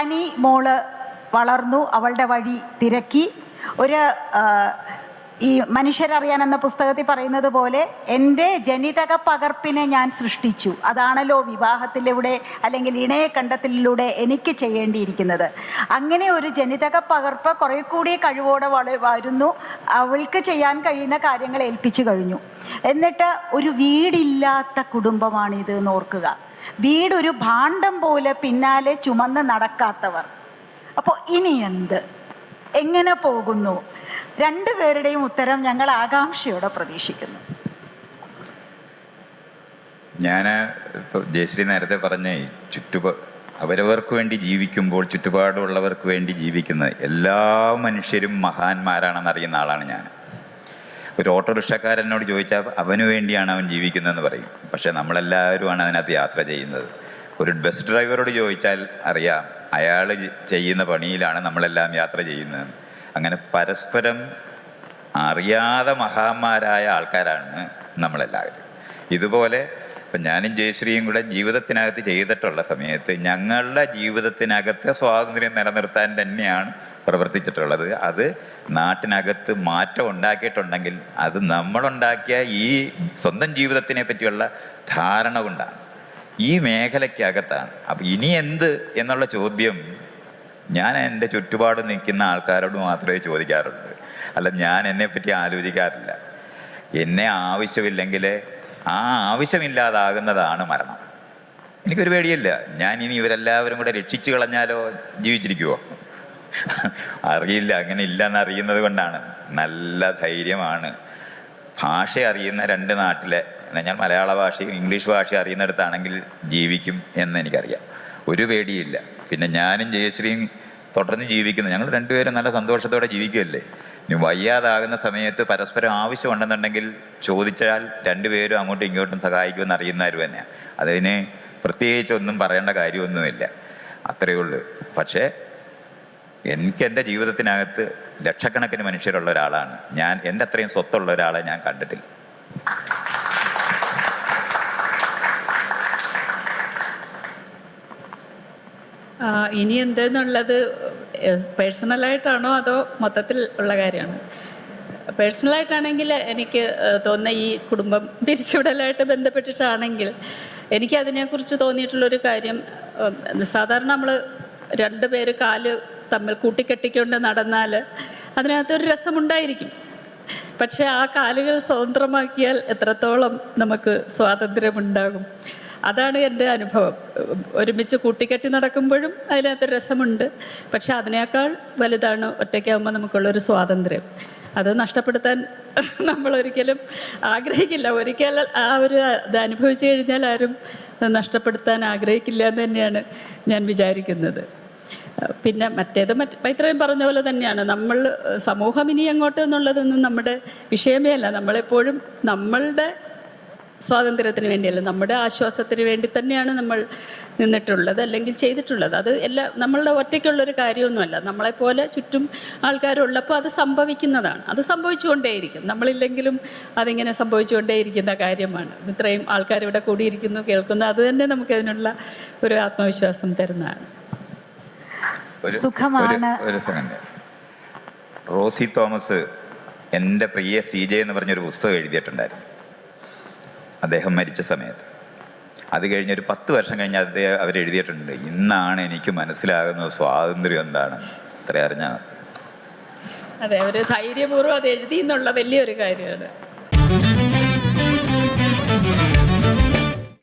സനി മോൾ വളർന്നു അവളുടെ വഴി തിരക്കി. ഒരു ഈ മനുഷ്യരറിയാൻ എന്ന പുസ്തകത്തിൽ പറയുന്നത് പോലെ എന്റെ ജനിതക പകർപ്പിനെ ഞാൻ സൃഷ്ടിച്ചു. അതാണല്ലോ വിവാഹത്തിലൂടെ അല്ലെങ്കിൽ ഇണയ കണ്ടെത്തലിലൂടെ എനിക്ക് ചെയ്യേണ്ടിയിരിക്കുന്നത്. അങ്ങനെ ഒരു ജനിതക പകർപ്പ് കുറെ കൂടി കഴിവോടെ വരുന്നു. അവൾക്ക് ചെയ്യാൻ കഴിയുന്ന കാര്യങ്ങൾ ഏൽപ്പിച്ചു കഴിഞ്ഞു. എന്നിട്ട് ഒരു വീടില്ലാത്ത കുടുംബമാണിത് എന്ന് ഓർക്കുക. വീടൊരു ഭാണ്ഡം പോലെ പിന്നാലെ ചുമന്ന് നടക്കാത്തവർ. അപ്പോൾ ഇനി എന്ത്? എങ്ങനെ പോകുന്നു? രണ്ടുപേരുടെയും ഉത്തരം ഞങ്ങൾ ആകാംക്ഷയോടെ പ്രതീക്ഷിക്കുന്നു. ഞാൻ ജയശ്രീ നേരത്തെ പറഞ്ഞേ ചുറ്റുപാ അവരവർക്ക് വേണ്ടി ജീവിക്കുമ്പോൾ ചുറ്റുപാടുള്ളവർക്ക് വേണ്ടി ജീവിക്കുന്നത് എല്ലാ മനുഷ്യരും മഹാന്മാരാണെന്നറിയുന്ന ആളാണ് ഞാൻ ഒരു ഓട്ടോറിക്ഷക്കാരനോട് ചോദിച്ചാൽ അവന് വേണ്ടിയാണ് അവൻ ജീവിക്കുന്നതെന്ന് പറയും. പക്ഷെ നമ്മളെല്ലാവരുമാണ് അതിനകത്ത് യാത്ര ചെയ്യുന്നത്. ഒരു ബസ് ഡ്രൈവറോട് ചോദിച്ചാൽ അറിയാം അയാൾ ചെയ്യുന്ന പണിയിലാണ് നമ്മളെല്ലാം യാത്ര ചെയ്യുന്നത്. അങ്ങനെ പരസ്പരം അറിയാതെ മഹാന്മാരായ ആൾക്കാരാണ് നമ്മളെല്ലാവരും. ഇതുപോലെ ഇപ്പം ഞാനും ജയശ്രീയും കൂടെ ജീവിതത്തിനകത്ത് ചെയ്തിട്ടുള്ള സമയത്ത് ഞങ്ങളുടെ ജീവിതത്തിനകത്തെ സ്വാതന്ത്ര്യം നിലനിർത്താൻ തന്നെയാണ് പ്രവർത്തിച്ചിട്ടുള്ളത്. അത് നാട്ടിനകത്ത് മാറ്റം ഉണ്ടാക്കിയിട്ടുണ്ടെങ്കിൽ അത് നമ്മളുണ്ടാക്കിയ ഈ സ്വന്തം ജീവിതത്തിനെ പറ്റിയുള്ള ധാരണ കൊണ്ടാണ്. ഈ മേഖലയ്ക്കകത്താണ്. അപ്പം ഇനി എന്ത് എന്നുള്ള ചോദ്യം ഞാൻ എന്റെ ചുറ്റുപാട് നിൽക്കുന്ന ആൾക്കാരോട് മാത്രമേ ചോദിക്കാറുള്ളൂ. അല്ല ഞാൻ എന്നെ പറ്റി ആലോചിക്കാറില്ല. എന്നെ ആവശ്യമില്ലെങ്കിൽ ആ ആവശ്യമില്ലാതാകുന്നതാണ് മരണം. എനിക്കൊരു പേടിയില്ല. ഞാൻ ഇനി ഇവരെല്ലാവരും കൂടെ രക്ഷിച്ചു കളഞ്ഞാലോ ജീവിച്ചിരിക്കുവോ? അറിയില്ല അങ്ങനെ ഇല്ലെന്ന് അറിയുന്നത് കൊണ്ടാണ്. നല്ല ധൈര്യമാണ്. ഭാഷ അറിയുന്ന രണ്ട് നാട്ടിലെ ഞാൻ മലയാള ഭാഷയും ഇംഗ്ലീഷ് ഭാഷ അറിയുന്നിടത്താണെങ്കിൽ ജീവിക്കും എന്ന് എനിക്കറിയാം. ഒരു പേടിയില്ല. പിന്നെ ഞാനും ജയശ്രീയും തുടർന്ന് ജീവിക്കുന്നു. ഞങ്ങൾ രണ്ടുപേരും നല്ല സന്തോഷത്തോടെ ജീവിക്കുമല്ലേ ഇനി വയ്യാതാകുന്ന സമയത്ത് പരസ്പരം ആവശ്യമുണ്ടെന്നുണ്ടെങ്കിൽ ചോദിച്ചാൽ രണ്ടുപേരും അങ്ങോട്ടും ഇങ്ങോട്ടും സഹായിക്കുമെന്ന് അറിയുന്നവർ തന്നെയാണ് അതിന് പ്രത്യേകിച്ച് ഒന്നും പറയേണ്ട കാര്യമൊന്നുമില്ല. അത്രയേ ഉള്ളൂ. പക്ഷേ എനിക്ക് എന്റെ ജീവിതത്തിനകത്ത് ലക്ഷക്കണക്കിന് മനുഷ്യരുള്ള ഒരാളാണ്. ഞാൻ എന്റെ അത്രയും സ്വത്തുള്ള ഒരാളെ ഞാൻ കണ്ടിട്ടില്ല. ഇനി എന്തെന്നുള്ളത് പേഴ്സണലായിട്ടാണോ അതോ മൊത്തത്തിൽ ഉള്ള കാര്യമാണ്? പേഴ്സണലായിട്ടാണെങ്കിൽ എനിക്ക് തോന്നുന്ന ഈ കുടുംബം തിരിച്ചുവിടലായിട്ട് ബന്ധപ്പെട്ടിട്ടാണെങ്കിൽ എനിക്ക് അതിനെക്കുറിച്ച് തോന്നിയിട്ടുള്ളൊരു കാര്യം സാധാരണ നമ്മൾ രണ്ട് പേര് കാൽ തമ്മിൽ കൂട്ടിക്കെട്ടിക്കൊണ്ട് നടന്നാൽ അതിനകത്തൊരു രസമുണ്ടായിരിക്കും. പക്ഷെ ആ കാലുകൾ സ്വതന്ത്രമാക്കിയാൽ എത്രത്തോളം നമുക്ക് സ്വാതന്ത്ര്യമുണ്ടാകും. അതാണ് എന്റെ അനുഭവം. ഒരുമിച്ച് കൂട്ടിക്കെട്ടി നടക്കുമ്പോഴും അതിനകത്തൊരു രസമുണ്ട്. പക്ഷെ അതിനേക്കാൾ വലുതാണ് ഒറ്റയ്ക്കാവുമ്പോൾ നമുക്കുള്ളൊരു സ്വാതന്ത്ര്യം. അത് നഷ്ടപ്പെടുത്താൻ നമ്മൾ ഒരിക്കലും ആഗ്രഹിക്കില്ല. ഒരിക്കൽ ആ ഒരു ഇത് അനുഭവിച്ചു കഴിഞ്ഞാൽ ആരും നഷ്ടപ്പെടുത്താൻ ആഗ്രഹിക്കില്ല എന്ന് തന്നെയാണ് ഞാൻ വിചാരിക്കുന്നത്. പിന്നെ മറ്റേത് മറ്റ് മൈത്രയും പറഞ്ഞ പോലെ തന്നെയാണ്. നമ്മൾ സമൂഹം ഇനി എങ്ങോട്ട് എന്നുള്ളതൊന്നും നമ്മുടെ വിഷയമേ അല്ല. നമ്മളെപ്പോഴും നമ്മളുടെ സ്വാതന്ത്ര്യത്തിന് വേണ്ടിയല്ല നമ്മുടെ ആശ്വാസത്തിന് വേണ്ടി തന്നെയാണ് നമ്മൾ നിന്നിട്ടുള്ളത് അല്ലെങ്കിൽ ചെയ്തിട്ടുള്ളത്. അത് എല്ലാ നമ്മളുടെ ഒറ്റയ്ക്കുള്ളൊരു കാര്യമൊന്നുമല്ല. നമ്മളെപ്പോലെ ചുറ്റും ആൾക്കാരുള്ളപ്പോൾ അത് സംഭവിക്കുന്നതാണ്. അത് സംഭവിച്ചുകൊണ്ടേയിരിക്കും. നമ്മളില്ലെങ്കിലും അതിങ്ങനെ സംഭവിച്ചുകൊണ്ടേയിരിക്കുന്ന കാര്യമാണ്. ഇത്രയും ആൾക്കാർ ഇവിടെ കൂടിയിരിക്കുന്നു കേൾക്കുന്നു. അത് തന്നെ നമുക്ക് അതിനുള്ള ഒരു ആത്മവിശ്വാസം തരുന്നതാണ്. സുഖമാണ്. ഒരു- ഒരു സെക്കൻഡ്. റോസി തോമസ് എന്റെ പ്രിയ സി ജെ എന്ന് പറഞ്ഞൊരു പുസ്തകം എഴുതിയിട്ടുണ്ടായിരുന്നു. അദ്ദേഹം മരിച്ച സമയത്ത്. അത് കഴിഞ്ഞ് ഒരു പത്ത് വർഷം കഴിഞ്ഞ് അദ്ദേഹം അവർ എഴുതിയിട്ടുണ്ട്. ഇന്നാണ് എനിക്ക് മനസ്സിലാകുന്ന സ്വാതന്ത്ര്യം എന്താണ് അത്ര അറിഞ്ഞാൽ അതെ അവർ ധൈര്യപൂർവം അത് എഴുതി എന്നുള്ള വലിയൊരു കാര്യമാണ്.